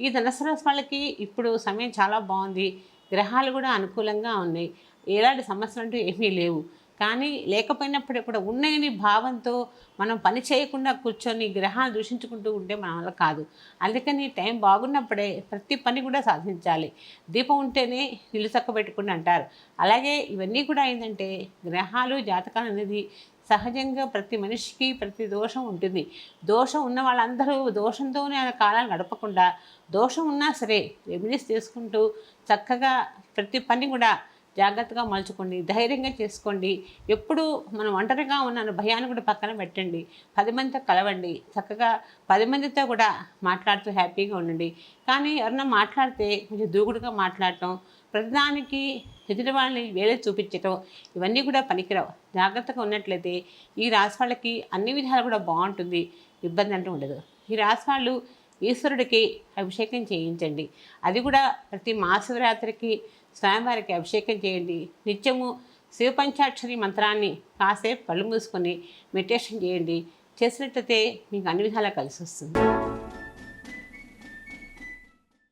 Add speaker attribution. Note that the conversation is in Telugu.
Speaker 1: ఈ ధనుసు రాశి వాళ్ళకి ఇప్పుడు సమయం చాలా బాగుంది. గ్రహాలు కూడా అనుకూలంగా ఉన్నాయి. ఎలాంటి సమస్యలు అంటూ ఏమీ లేవు. కానీ లేకపోయినప్పుడు కూడా ఉన్నాయని భావంతో మనం పని చేయకుండా కూర్చొని గ్రహాలు దూషించుకుంటూ ఉంటే మన వల్ల కాదు. అందుకని టైం బాగున్నప్పుడే ప్రతి పని కూడా సాధించాలి. దీపం ఉంటేనే ఇల్లు పెట్టుకుని అంటారు. అలాగే ఇవన్నీ కూడా ఏంటంటే గ్రహాలు జాతకాలు అనేది సహజంగా ప్రతి మనిషికి ప్రతి దోషం ఉంటుంది. దోషం ఉన్న వాళ్ళందరూ దోషంతోనే ఆ కాలాలు గడపకుండా దోషం ఉన్నా సరే రెమెడీస్ తీసుకుంటూ చక్కగా ప్రతి పని కూడా జాగ్రత్తగా మలుచుకోండి ధైర్యంగా చేసుకోండి. ఎప్పుడు మనం ఒంటరిగా ఉన్నాను భయాన్ని కూడా పక్కన పెట్టండి. పది మందితో కలవండి. చక్కగా పది మందితో కూడా మాట్లాడుతూ హ్యాపీగా ఉండండి. కానీ ఎవరన్నా మాట్లాడితే కొంచెం దూకుడుగా మాట్లాడటం ప్రతిదానికి ఎదుటి వాళ్ళని వేరే చూపించటం ఇవన్నీ కూడా పనికిరావు. జాగ్రత్తగా ఉన్నట్లయితే ఈ రాసి వాళ్ళకి అన్ని విధాలు కూడా బాగుంటుంది. ఇబ్బంది అంటూ ఉండదు. ఈ రాసి వాళ్ళు ఈశ్వరుడికి అభిషేకం చేయించండి. అది కూడా ప్రతి మహాశివరాత్రికి స్వామివారికి అభిషేకం చేయండి. నిత్యము శివపంచాక్షరి మంత్రాన్ని కాసేపు కళ్ళు మూసుకొని మెడిటేషన్ చేయండి. చేసినట్లయితే మీకు అన్ని విధాలా కలిసి వస్తుంది.